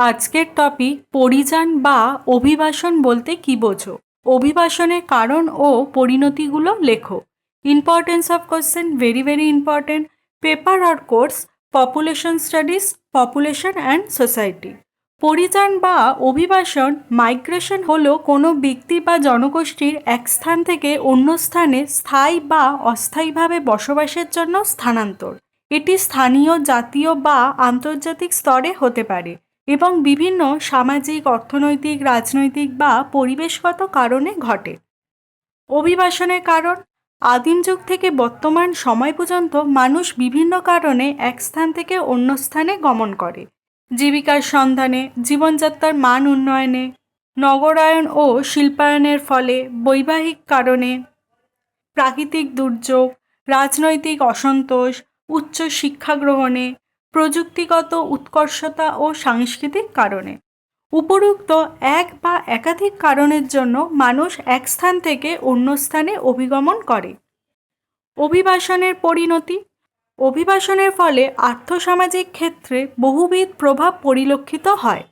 আজকের টপিক পরিযান বা অভিবাসন বলতে কি বোঝো? অভিবাসনের কারণ ও পরিণতিগুলো লেখো। Importance of question very very important paper or course population studies population and society পরিযান বা অভিবাসন মাইগ্রেশন হলো কোনো ব্যক্তি বা জনগোষ্ঠীর এক স্থান থেকে অন্য স্থানে স্থায়ী বা অস্থায়ীভাবে বসবাসের জন্য স্থানান্তর। এটি স্থানীয়, জাতীয় বা আন্তর্জাতিক স্তরে হতে পারে। এবং বিভিন্ন সামাজিক, অর্থনৈতিক, রাজনৈতিক বা পরিবেশগত কারণে ঘটে। অভিবাসনের কারণ, আদিম যুগ থেকে বর্তমান সময় পর্যন্ত মানুষ বিভিন্ন কারণে এক স্থান থেকে অন্য স্থানে গমন করে। জীবিকার সন্ধানে, জীবনযাত্রার মান উন্নয়নে, নগরায়ন ও শিল্পায়নের ফলে বৈবাহিক কারণে, প্রাকৃতিক দুর্যোগ, রাজনৈতিক অসন্তোষ, উচ্চ শিক্ষা গ্রহণে প্রযুক্তিগত উৎকর্ষতা ও সাংস্কৃতিক কারণে। উপরুক্ত এক বা একাধিক কারণের জন্য মানুষ এক স্থান থেকে অন্য স্থানে অভিগমন করে। অভিবাসনের পরিণতি। অভিবাসনের ফলে আর্থসামাজিক ক্ষেত্রে বহুবিধ প্রভাব পরিলক্ষিত হয়।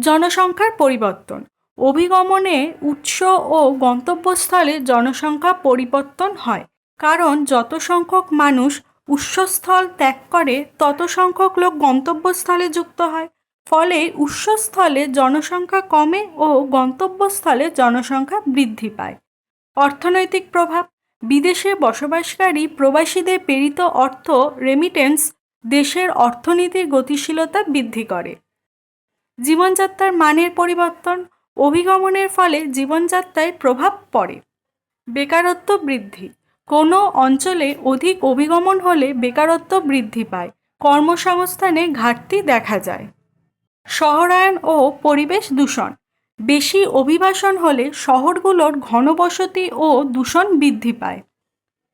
জনসংখ্যার পরিবর্তন। অভিগমনে উৎস ও গন্তব্যস্থলে জনসংখ্যা পরিবর্তন হয়। কারণ যত সংখ্যক মানুষ উৎসস্থল ত্যাগ করে তত সংখ্যক লোক গন্তব্যস্থলে যুক্ত হয়। ফলে উৎসস্থলে জনসংখ্যা কমে ও গন্তব্যস্থলে জনসংখ্যা বৃদ্ধি পায়। অর্থনৈতিক প্রভাব। বিদেশে বসবাসকারী প্রবাসীদের প্রেরিত অর্থ রেমিটেন্স দেশের অর্থনীতির গতিশীলতা বৃদ্ধি করে। জীবনযাত্রার মানের পরিবর্তন। অভিগমনের ফলে জীবনযাত্রায় প্রভাব পড়ে। বেকারত্ব বৃদ্ধি। কোনো অঞ্চলে অধিক অভিগমন হলে বেকারত্ব বৃদ্ধি পায়। কর্মসংস্থানে ঘাটতি দেখা যায়। শহরায়ন ও পরিবেশ দূষণ। বেশি অভিবাসন হলে শহরগুলোর ঘনবসতি ও দূষণ বৃদ্ধি পায়।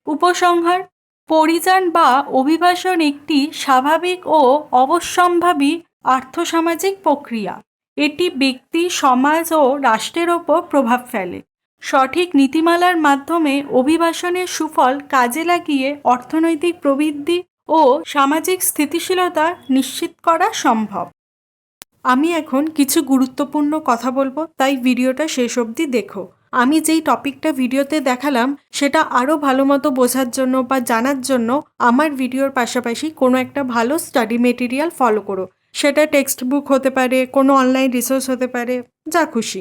উপসংহার, পরিযান বা অভিবাসন একটি স্বাভাবিক ও অবশ্যম্ভাবী আর্থসামাজিক প্রক্রিয়া। এটি ব্যক্তি, সমাজ ও রাষ্ট্রের ওপর প্রভাব ফেলে। সঠিক নীতিমালার মাধ্যমে অভিবাসনের সুফল কাজে লাগিয়ে অর্থনৈতিক প্রবৃদ্ধি ও সামাজিক স্থিতিশীলতা নিশ্চিত করা সম্ভব। আমি এখন কিছু গুরুত্বপূর্ণ কথা বলব, তাই ভিডিওটা শেষ অবধি দেখো। আমি যেই টপিকটা ভিডিওতে দেখালাম, সেটা আরও ভালো মতো বোঝার জন্য বা জানার জন্য আমার ভিডিওর পাশাপাশি কোনো একটা ভালো স্টাডি মেটেরিয়াল ফলো করো। সেটা টেক্সট বুক হতে পারে, কোনো অনলাইন রিসোর্স হতে পারে, যা খুশি।